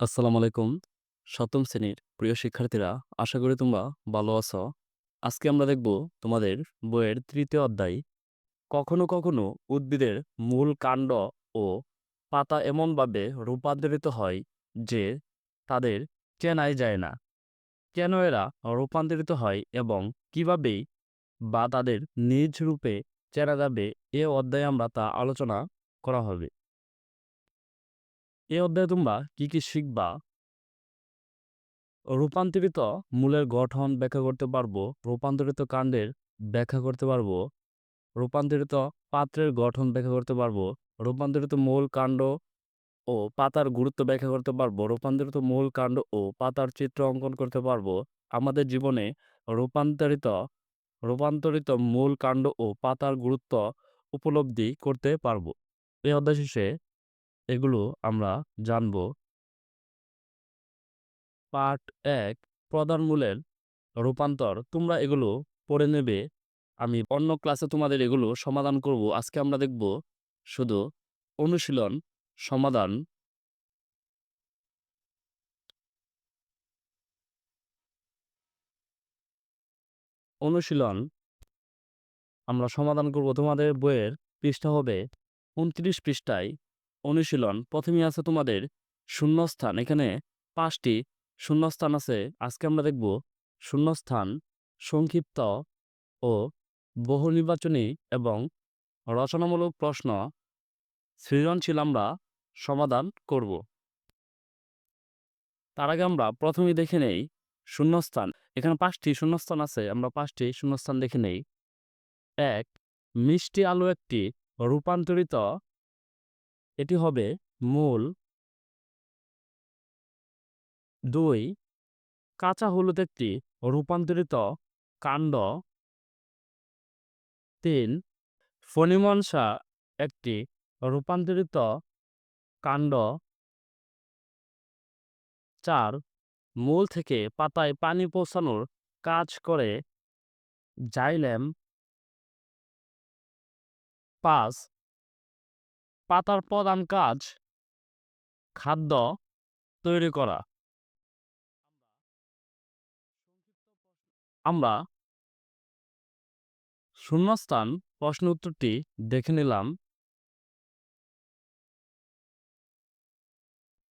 আসসালামু আলাইকুম। সপ্তম শ্রেণির প্রিয় শিক্ষার্থীরা, আশা করি তোমরা ভালো আছো। আজকে আমরা দেখব তোমাদের বইয়ের তৃতীয় অধ্যায়। কখনো, কখনো উদ্ভিদের মূল কাণ্ড ও পাতা এমনভাবে রূপান্তরিত হয় যে তাদের চেনাই যায় না। কেন এরা রূপান্তরিত হয় এবং কিভাবেই বা তাদের নিজ রূপে চেনা যাবে এ অধ্যায়ে আমরা তা আলোচনা করা হবে। এ অধ্যায়ে তোমরা কি, কি শিখবা? রূপান্তরিত মূলের গঠন ব্যাখ্যা করতে পারব, রূপান্তরিত কাণ্ডের ব্যাখ্যা করতে পারব, রূপান্তরিত পাত্রের গঠন ব্যাখ্যা করতে পারব, রূপান্তরিত মূল কাণ্ড ও পাতার গুরুত্ব ব্যাখ্যা করতে পারব, রূপান্তরিত মূল কাণ্ড ও পাতার চিত্র অঙ্কন করতে পারব। আমাদের জীবনে রূপান্তরিত রূপান্তরিত মূল কাণ্ড ও পাতার গুরুত্ব উপলব্ধি করতে পারব। এই অধ্যায় শেষে এগুলো আমরা জানব। পার্ট এক, প্রধান মূলের রূপান্তর তোমরা এগুলো পড়ে নেবে। আমি অন্য ক্লাসে তোমাদের এগুলো সমাধান করব। আজকে আমরা দেখব শুধু অনুশীলন সমাধান। অনুশীলন আমরা সমাধান করব তোমাদের বইয়ের পৃষ্ঠা হবে ২৯ পৃষ্ঠায় অনুশীলন। প্রথমেই আছে তোমাদের শূন্যস্থান। এখানে পাঁচটি শূন্যস্থান আছে। আজকে আমরা দেখব শূন্যস্থান, সংক্ষিপ্ত ও বহু নির্বাচনী এবং রচনামূলক প্রশ্ন। সৃজনশীল আমরা সমাধান করব। তার আগে আমরা প্রথমেই দেখে নেই শূন্যস্থান। এখানে পাঁচটি শূন্যস্থান আছে। আমরা পাঁচটি শূন্যস্থান দেখে নেই। এক, মিষ্টি আলু একটি রূপান্তরিত এটি হবে মূল দুই কাঁচা হলুদ একটি রূপান্তরিত কাণ্ড। তিন ফণিমনসা একটি রূপান্তরিত কাণ্ড। চার মূল থেকে পাতায় পানি পৌঁছানোর কাজ করে জাইলেম। পাঁচ পাতার প্রধান কাজ খাদ্য তৈরি করা। আমরা শূন্যস্থান প্রশ্ন উত্তরটি দেখে নিলাম।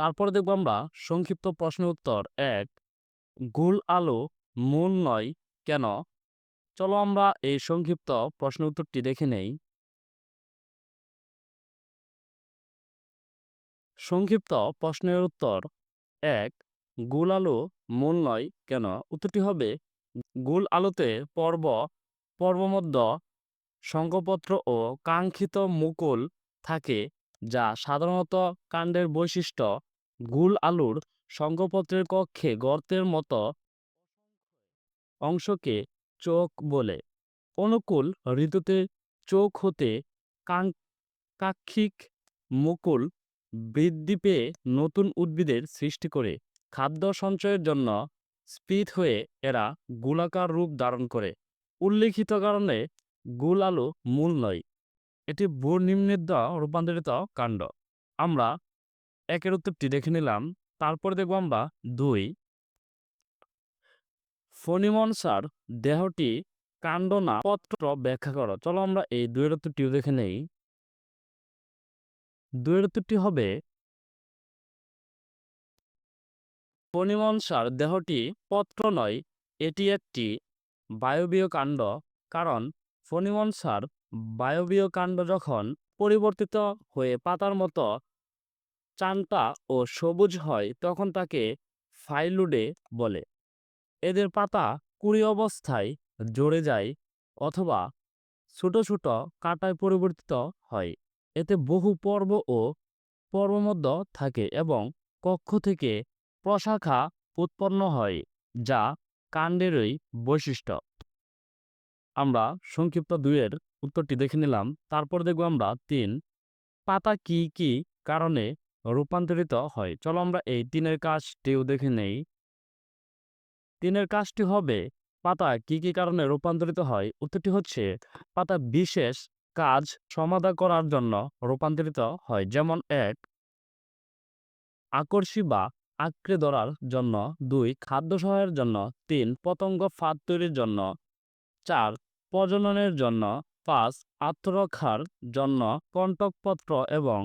তারপরে দেখব আমরা সংক্ষিপ্ত প্রশ্ন উত্তর এক, গোল আলো মূল নয় কেন? চলো আমরা এই সংক্ষিপ্ত প্রশ্ন উত্তরটি দেখে নেই। সংক্ষিপ্ত প্রশ্নের উত্তর এক, গোল আলো মূল নয় কেন? উত্তরটি হবে, গোল আলোতে পর্ব, পর্বমধ্য শঙ্খপত্র ও কাঙ্ক্ষিত মুকুল থাকে, যা সাধারণত কাণ্ডের বৈশিষ্ট্য। গোল আলুর শঙ্খপত্রের কক্ষে গর্তের মতো অংশকে চোখ বলে। অনুকূল ঋতুতে চোখ হতে কাক্ষিক মুকুল বৃদ্ধি পেয়ে নতুন উদ্ভিদের সৃষ্টি করে খাদ্য সঞ্চয়ের জন্য স্ফীত হয়ে এরা গোলাকার রূপ ধারণ করে। উল্লিখিত কারণে গুল আলু মূল নয়, এটি ভূনিম্নিত রূপান্তরিত কাণ্ড। আমরা একের উত্তরটি দেখে নিলাম, তারপরে দেখব আমরা দুই। ফণিমনসার দেহটি কাণ্ড না পত্র ব্যাখ্যা করো। চলো আমরা এই দুয়ের উত্তরটিও দেখে নেই। দুয়ের হবে ফণিমনসার দেহটি পত্র নয়, এটি একটি বায়বীয় কাণ্ড, কারণ ফণিমনসার বায়বীয় কাণ্ড যখন পরিবর্তিত হয়ে পাতার মতো চানটা ও সবুজ হয়, তখন তাকে ফাইলুডে বলে। এদের পাতা কুড়ি অবস্থায় জড়ে যায় অথবা ছোট ছোট কাঁটায় পরিবর্তিত হয়। এতে বহু পর্ব ও পর্বমধ্য থাকে এবং কক্ষ থেকে প্রশাখা উৎপন্ন হয়, যা কাণ্ডেরই বৈশিষ্ট্য। আমরা সংক্ষিপ্ত দুইয়ের উত্তরটি দেখে নিলাম। তারপর দেখব আমরা তিন। পাতা কি কি কারণে রূপান্তরিত হয়? চলো আমরা এই তিনের কাজটিও দেখে নেই। তিনের কাজটি হবে, পাতা কি কি কারণে রূপান্তরিত হয়? উত্তরটি হচ্ছে, পাতা বিশেষ কাজ সমাধা করার জন্য রূপান্তরিত হয়। যেমন এক, আকর্ষী বা আঁকড়ে ধরার জন্য। দুই, খাদ্য সহায়ের জন্য। তিন, পতঙ্গ ফাঁদ তৈরির জন্য। চার, প্রজননের জন্য। পাঁচ, আত্মরক্ষার জন্য কণ্টকপত্র এবং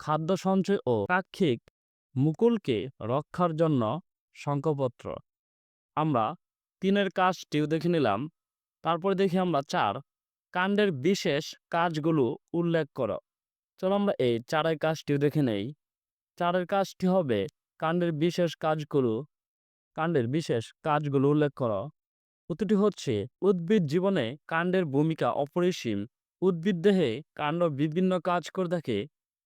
খাদ্য সঞ্চয় ও পাক্ষিক মুকুলকে রক্ষার জন্য শঙ্খপত্র। আমরা তিনের কাজটিও দেখে নিলাম। তারপরে দেখি আমরা চার কাণ্ডের বিশেষ কাজগুলো উল্লেখ করো। চলো আমরা এই চারের কাজটিও দেখে নেই। চারের কাজটি হবে কাণ্ডের বিশেষ কাজগুলো, কাণ্ডের বিশেষ কাজগুলো উল্লেখ করো। উত্তরটি হচ্ছে, উদ্ভিদ জীবনে কাণ্ডের ভূমিকা অপরিসীম। উদ্ভিদ দেহে কাণ্ড বিভিন্ন কাজ করে থাকে।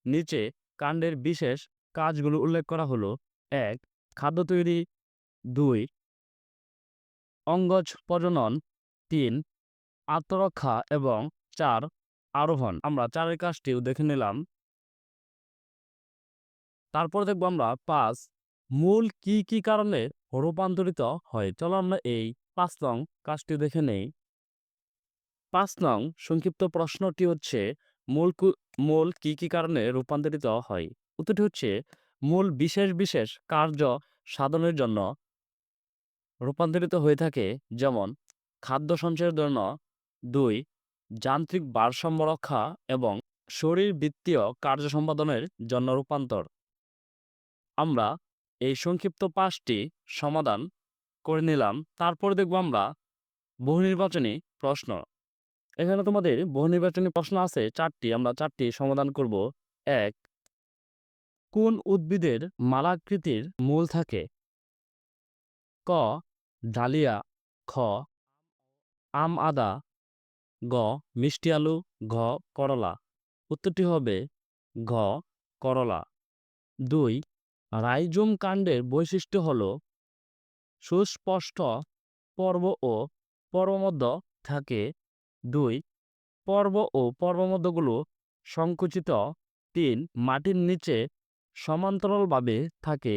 নিচে কাণ্ডের বিশেষ কাজগুলো উল্লেখ করা হলো। এক, খাদ্য তৈরি। দুই, অঙ্গজ প্রজনন। তিন আত্মরক্ষা এবং চার আরোহণ। আমরা চারের কাজটিও দেখে নিলাম। তারপর দেখব আমরা পাঁচ মূল কি কি কারণে রূপান্তরিত হয়। চলো আমরা এই পাঁচ নং কাজটি দেখে নেই। পাঁচ নং সংক্ষিপ্ত প্রশ্নটি হচ্ছে, মূল মূল কি কি কারণে রূপান্তরিত হয়? উত্তরটি হচ্ছে, মূল বিশেষ বিশেষ কার্য সাধনের জন্য রূপান্তরিত হয়ে থাকে, যেমন খাদ্য সঞ্চয়ের জন্য দুই, যান্ত্রিক ভারসাম্য রক্ষা এবং শরীর বৃত্তীয় কার্য সম্পাদনের জন্য রূপান্তর। আমরা এই সংক্ষিপ্ত পাঁচটি সমাধান করে নিলাম, তারপর দেখব আমরা বহু নির্বাচনী প্রশ্ন। এখানে তোমাদের বহু নির্বাচনী প্রশ্ন আছে, চারটি, আমরা চারটি সমাধান করব। এক, কোন উদ্ভিদের মালাকৃতির মূল থাকে? ক, ডালিয়া, খ, আম আদা গ, মিষ্টি আলু, ঘ, করলা। উত্তরটি হবে ঘ, করলা। দুই, রাইজোম কাণ্ডের বৈশিষ্ট্য হল সুস্পষ্ট পর্ব ও পর্বমধ্য থাকে। দুই, পর্ব ও পর্বমধ্যগুলো সংকুচিত। তিন, মাটির নিচে সমান্তরালভাবে থাকে।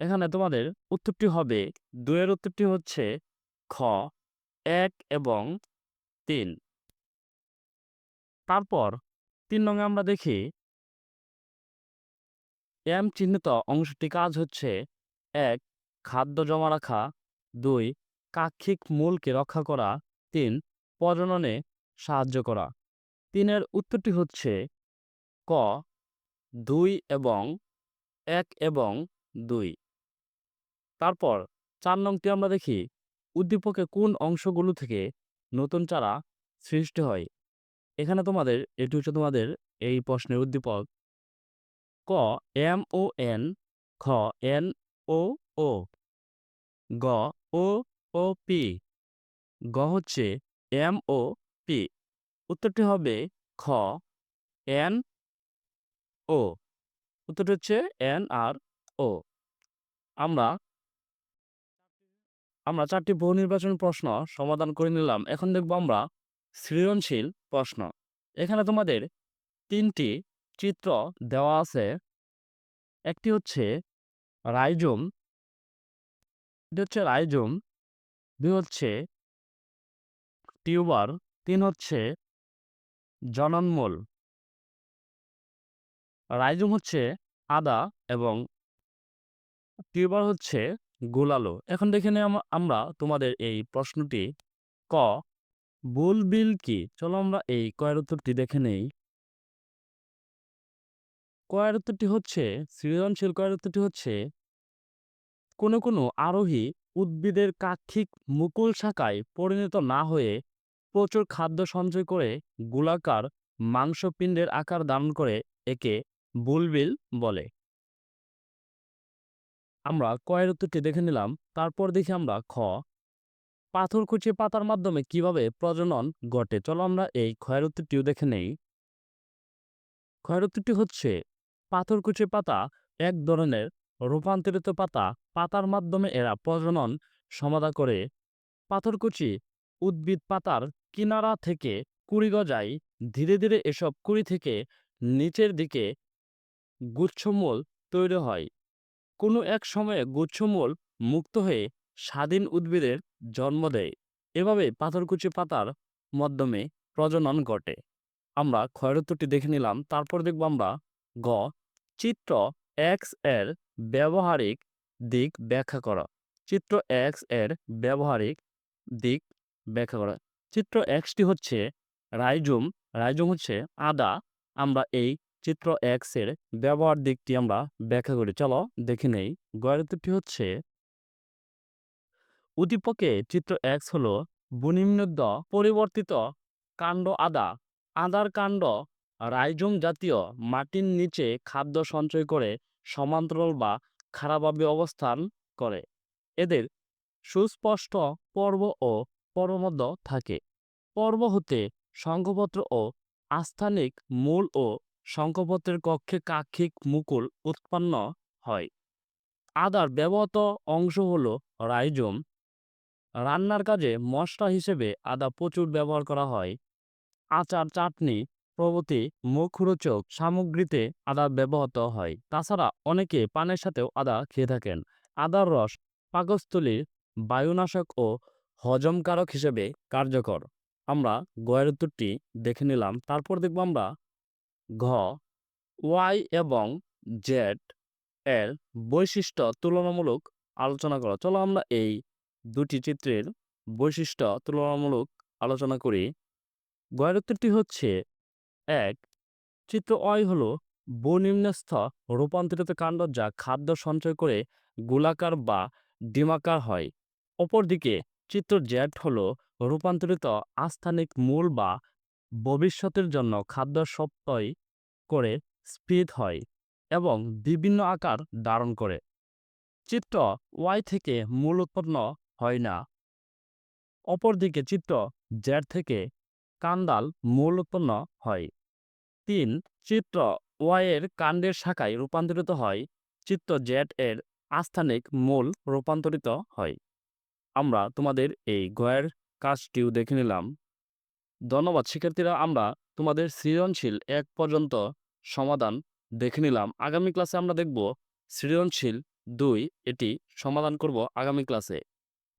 এখানে তোমাদের উত্তরটি হবে দুয়ের উত্তরটি হচ্ছে খ। এক এবং তিন। তারপর তিন নঙে আমরা দেখি এম চিহ্নিত অংশটি কাজ হচ্ছে, এক, খাদ্য জমা রাখা, দুই, কাক্ষিক মূলকে রক্ষা করা, তিন প্রজননে সাহায্য করা। তিনের উত্তরটি হচ্ছে ক, দুই এবং এক এবং দুই। তারপর চার নংটি আমরা দেখি, উদ্দীপকে কোন অংশগুলো থেকে নতুন চারা সৃষ্টি হয়। এখানে তোমাদের, এটি হচ্ছে তোমাদের এই প্রশ্নের উদ্দীপক। ক, এম ও এন, খ, এন ও ও। গ, ও ও পি। গ হচ্ছে এম ও পি। উত্তরটি হবে খ, এন ও। উত্তরটি হচ্ছে এন আর ও। আমরা আমরা চারটি বহু নির্বাচন প্রশ্ন সমাধান করে নিলাম। এখন দেখব আমরা সৃজনশীল প্রশ্ন। এখানে তোমাদের তিনটি চিত্র দেওয়া আছে। একটি হচ্ছে রাইজোম এটি হচ্ছে রাইজোম, দুই হচ্ছে টিউবার, তিন হচ্ছে জননমূল। রাইজোম হচ্ছে আদা এবং টিউবার হচ্ছে গোলালো। এখন দেখে নিই আমরা তোমাদের এই প্রশ্নটি ক বুলবিল কি? চলো আমরা এই কয়ের উত্তরটি দেখে নেই। কয়ের উত্তরটি হচ্ছে, সৃজনশীল কয়ের উত্তরটি হচ্ছে, কোনো কোনো আরোহী উদ্ভিদের কাক্ষিক মুকুল শাখায় পরিণত না হয়ে প্রচুর খাদ্য সঞ্চয় করে গোলাকার মাংসপিণ্ডের আকার দান করে একে বুলবিল বলে। আমরা কয়ের উত্তরটি দেখে নিলাম। তারপর দেখি আমরা খ। পাথরকুচি পাতার মাধ্যমে কীভাবে প্রজনন ঘটে? চলো আমরা এই ক্ষয়ের উত্তরটিও দেখে নেই। ক্ষয়ের উত্তরটি হচ্ছে পাথরকুচি পাতা এক ধরনের রূপান্তরিত পাতা। পাতার মাধ্যমে এরা প্রজনন সমাধা করে। পাথরকুচি উদ্ভিদ পাতার কিনারা থেকে কুড়ি গজায়। ধীরে ধীরে এসব কুড়ি থেকে নিচের দিকে গুচ্ছমূল তৈরি হয়। কোনো এক সময়ে গুচ্ছমূল মুক্ত হয়ে স্বাধীন উদ্ভিদের জন্ম দেয়। এভাবে পাথরকুচি পাতার মাধ্যমে প্রজনন ঘটে। আমরা ক্ষয়ের উত্তরটি দেখে নিলাম, তারপর দেখব আমরা গ, চিত্র এক্সের ব্যবহারিক দিক ব্যাখ্যা করা। চিত্র এক্সের ব্যবহারিক দিক ব্যাখ্যা করা। চিত্র এক্সটি হচ্ছে রাইজুম রাইজুম হচ্ছে আদা। আমরা এই চিত্র এক্সের ব্যবহার দিকটি আমরা ব্যাখ্যা করি। চলো দেখে নেই। গয়ারুত্তরটি হচ্ছে উদ্দীপকে চিত্র এক্স হল বুনিম্নদ্য পরিবর্তিত কাণ্ড আদা। আদার কাণ্ড রাইজোম জাতীয় মাটির নিচে খাদ্য সঞ্চয় করে সমান্তরাল বা খারাপভাবে অবস্থান করে। এদের সুস্পষ্ট পর্ব ও পরমধ্য থাকে। পর্ব হতে সংঘপত্র ও আস্থানিক মূল ও শঙ্খপত্রের কক্ষে কাক্ষিক মুকুল উৎপন্ন হয়। আদার ব্যবহৃত অংশ হল রাইজোম। রান্নার কাজে মশলা হিসেবে আদা প্রচুর ব্যবহার করা হয়। আচার, চাটনি, প্রভৃতি, মুখরোচক সামগ্রীতে আদা ব্যবহৃত হয়। তাছাড়া অনেকে পানের সাথেও আদা খেয়ে থাকেন। আদার রস পাকস্থলীর বায়ুনাশক ও হজমকারক হিসেবে কার্যকর। আমরা গয়ের উত্তরটি দেখে নিলাম। তারপর দেখব আমরা ঘ, ওয়াই এবং জেড এর বৈশিষ্ট্য তুলনামূলক আলোচনা করা। চলো আমরা এই দুটি চিত্রের বৈশিষ্ট্য তুলনামূলক আলোচনা করি। গয়ের উত্তরটি হচ্ছে এক। চিত্র অয় হলো বনিম্নস্থ রূপান্তরিত কাণ্ড যা খাদ্য সঞ্চয় করে গোলাকার বা ডিমাকার হয়। অপরদিকে চিত্র জেড হলো রূপান্তরিত আস্থানিক মূল বা ভবিষ্যতের জন্য খাদ্য সপ্তয় করে স্ফীত হয় এবং বিভিন্ন আকার ধারণ করে। চিত্র ওয়াই থেকে মূল উৎপন্ন হয় না। অপরদিকে চিত্র জেড থেকে কান্দাল মূল উৎপন্ন হয়। তিন, চিত্র ওয়াই এর কাণ্ডের শাখায় রূপান্তরিত হয়। চিত্র জেড এর আস্থানিক মূল রূপান্তরিত হয়। আমরা তোমাদের এই গয়ের কাজটিও দেখে নিলাম। ধন্যবাদ। শিক্ষার্থীরা, আমরা তোমাদের সৃজনশীল এক পর্যন্ত সমাধান দেখে নিলাম। আগামী ক্লাসে আমরা দেখব সৃজনশীল দুই এটি সমাধান করব আগামী ক্লাসে।